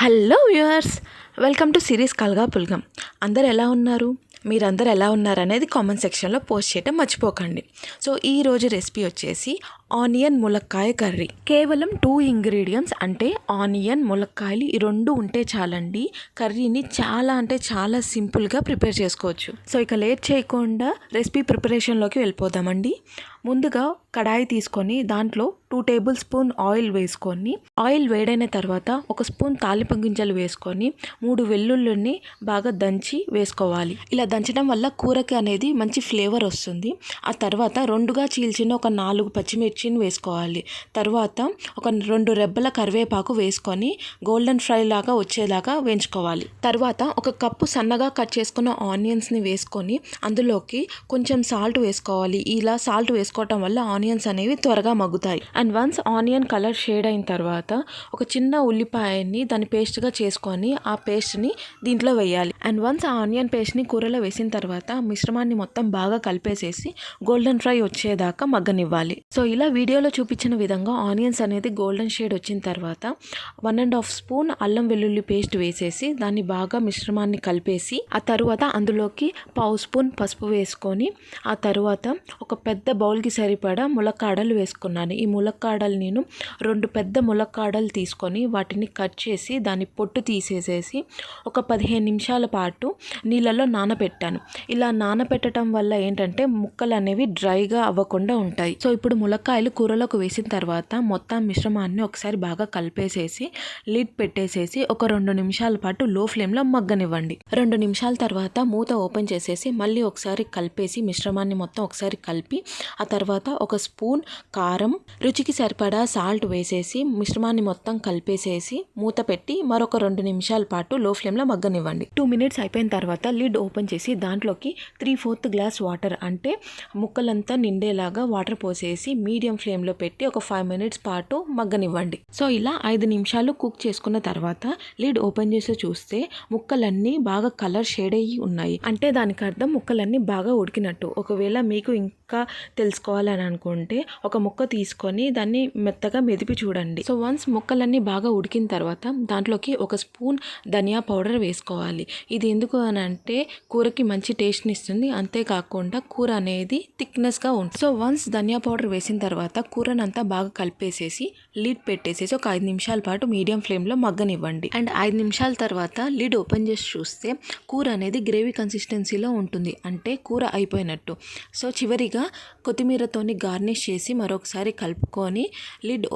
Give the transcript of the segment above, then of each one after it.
Hello viewers welcome to series కల్గా పుల్గం. అందరు ఎలా ఉన్నారు? మీరందరూ ఎలా ఉన్నారు అనేది కామెంట్ సెక్షన్లో పోస్ట్ చేయడం మర్చిపోకండి. సో ఈరోజు రెసిపీ వచ్చేసి ఆనియన్ ములక్కాయ కర్రీ. కేవలం టూ ఇంగ్రీడియంట్స్ అంటే ఆనియన్ ములక్కాయలు ఈ రెండు ఉంటే చాలండి. కర్రీని చాలా అంటే చాలా సింపుల్గా ప్రిపేర్ చేసుకోవచ్చు. సో ఇక లేట్ చేయకుండా రెసిపీ ప్రిపరేషన్లోకి వెళ్ళిపోదామండి. ముందుగా కడాయి తీసుకొని దాంట్లో టూ టేబుల్ స్పూన్ ఆయిల్ వేసుకొని ఆయిల్ వేడైన తర్వాత ఒక స్పూన్ తాలింపు గింజలు వేసుకొని మూడు వెల్లుల్లిని బాగా దంచి వేసుకోవాలి. ఇలా దంచడం వల్ల కూరకి అనేది మంచి ఫ్లేవర్ వస్తుంది. ఆ తర్వాత రెండుగా చీల్చిన ఒక నాలుగు పచ్చిమిర్చి మిర్చిని వేసుకోవాలి. తర్వాత ఒక రెండు రెబ్బల కరివేపాకు వేసుకొని గోల్డెన్ ఫ్రై లాగా వచ్చేలాగా వేయించుకోవాలి. తర్వాత ఒక కప్పు సన్నగా కట్ చేసుకున్న ఆనియన్స్ని వేసుకొని అందులోకి కొంచెం సాల్ట్ వేసుకోవాలి. ఇలా సాల్ట్ వేసుకోవటం వల్ల ఆనియన్స్ అనేవి త్వరగా మగ్గుతాయి. And once onion colour shade అయిన తర్వాత ఒక చిన్న ఉల్లిపాయని దాని పేస్ట్గా చేసుకొని ఆ పేస్ట్ని దీంట్లో వేయాలి. అండ్ వన్స్ ఆ ఆనియన్ పేస్ట్ని కూరలో వేసిన తర్వాత మిశ్రమాన్ని మొత్తం బాగా కలిపేసేసి గోల్డెన్ ఫ్రై వచ్చేదాకా మగ్గనివ్వాలి. సో ఇలా వీడియోలో చూపించిన విధంగా ఆనియన్స్ అనేది గోల్డెన్ షేడ్ వచ్చిన తర్వాత వన్ అండ్ హాఫ్ స్పూన్ అల్లం వెల్లుల్లి పేస్ట్ వేసేసి దాన్ని బాగా మిశ్రమాన్ని కలిపేసి ఆ తర్వాత అందులోకి పావు స్పూన్ పసుపు వేసుకొని ఆ తర్వాత ఒక పెద్ద బౌల్కి సరిపడా ములక్కాడలు వేసుకున్నాను. ఈ ములక్కాడలు నేను రెండు పెద్ద ములక్కాడలు తీసుకొని వాటిని కట్ చేసి దాని పొట్టు తీసేసేసి ఒక పదిహేను నిమిషాల పాటు నీళ్ళలో నానబెట్టాను ఇలా నానబెట్టడం వల్ల ఏంటంటే ముక్కలు అనేవి డ్రైగా అవ్వకుండా ఉంటాయి. సో ఇప్పుడు ఉల్లిపాయలు కూరలోకి వేసిన తర్వాత మొత్తం మిశ్రమాన్ని ఒకసారి బాగా కలిపేసేసి లిడ్ పెట్టేసేసి ఒక రెండు నిమిషాల పాటు లో ఫ్లేమ్లో మగ్గనివ్వండి. రెండు నిమిషాల తర్వాత మూత ఓపెన్ చేసేసి మళ్ళీ ఒకసారి కలిపేసి మిశ్రమాన్ని మొత్తం ఒకసారి కలిపి ఆ తర్వాత ఒక స్పూన్ కారం రుచికి సరిపడా సాల్ట్ వేసేసి మిశ్రమాన్ని మొత్తం కలిపేసేసి మూత పెట్టి మరొక రెండు నిమిషాల పాటు లో ఫ్లేమ్లో మగ్గనివ్వండి. టూ మినిట్స్ అయిపోయిన తర్వాత లిడ్ ఓపెన్ చేసి దాంట్లోకి త్రీ ఫోర్త్ గ్లాస్ వాటర్ అంటే ముక్కలంతా నిండేలాగా వాటర్ పోసేసి మీడియం ఫ్లేమ్లో పెట్టి ఒక ఫైవ్ మినిట్స్ పాటు మగ్గనివ్వండి. సో ఇలా ఐదు నిమిషాలు కుక్ చేసుకున్న తర్వాత లిడ్ ఓపెన్ చేసి చూస్తే ముక్కలన్నీ బాగా కలర్ షేడ్ అయ్యి ఉన్నాయి. అంటే దానికి అర్థం ముక్కలన్నీ బాగా ఉడికినట్టు. ఒకవేళ మీకు ఇంకా తెలుసుకోవాలని అనుకుంటే ఒక ముక్క తీసుకొని దాన్ని మెత్తగా మెదిపి చూడండి. సో వన్స్ ముక్కలన్నీ బాగా ఉడికిన తర్వాత దాంట్లోకి ఒక స్పూన్ ధనియా పౌడర్ వేసుకోవాలి. ఇది ఎందుకు అని అంటే కూరకి మంచి టేస్ట్ని ఇస్తుంది. అంతేకాకుండా కూర అనేది థిక్నెస్గా ఉంటుంది. సో వన్స్ ధనియా పౌడర్ వేసిన తర్వాత తర్వాత కూరనంతా బాగా కలిపేసేసి లిడ్ పెట్టేసేసి ఒక ఐదు నిమిషాల పాటు మీడియం ఫ్లేమ్లో మగ్గనివ్వండి. అండ్ ఐదు నిమిషాల తర్వాత లిడ్ ఓపెన్ చేసి చూస్తే కూర అనేది గ్రేవీ కన్సిస్టెన్సీలో ఉంటుంది. అంటే కూర అయిపోయినట్టు. సో చివరిగా కొత్తిమీరతోని గార్నిష్ చేసి మరొకసారి కలుపుకొని లిడ్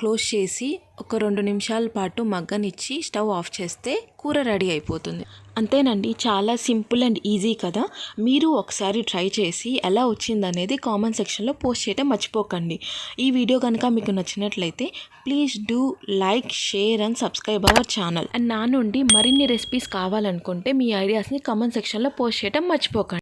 క్లోజ్ చేసి ఒక రెండు నిమిషాల పాటు మగ్గనిచ్చి స్టవ్ ఆఫ్ చేస్తే కూర రెడీ అయిపోతుంది. అంతేనండి చాలా సింపుల్ అండ్ ఈజీ కదా. మీరు ఒకసారి ట్రై చేసి ఎలా వచ్చిందనేది కామెంట్ సెక్షన్లో పోస్ట్ చేయటం మర్చిపోకండి. ఈ వీడియో కనుక మీకు నచ్చినట్లయితే please do like share and subscribe our channel. And నా నుండి మరిన్ని రెసిపీస్ కావాలనుకుంటే మీ ఐడియాస్ని కామెంట్ సెక్షన్లో పోస్ట్ చేయడం మర్చిపోకండి.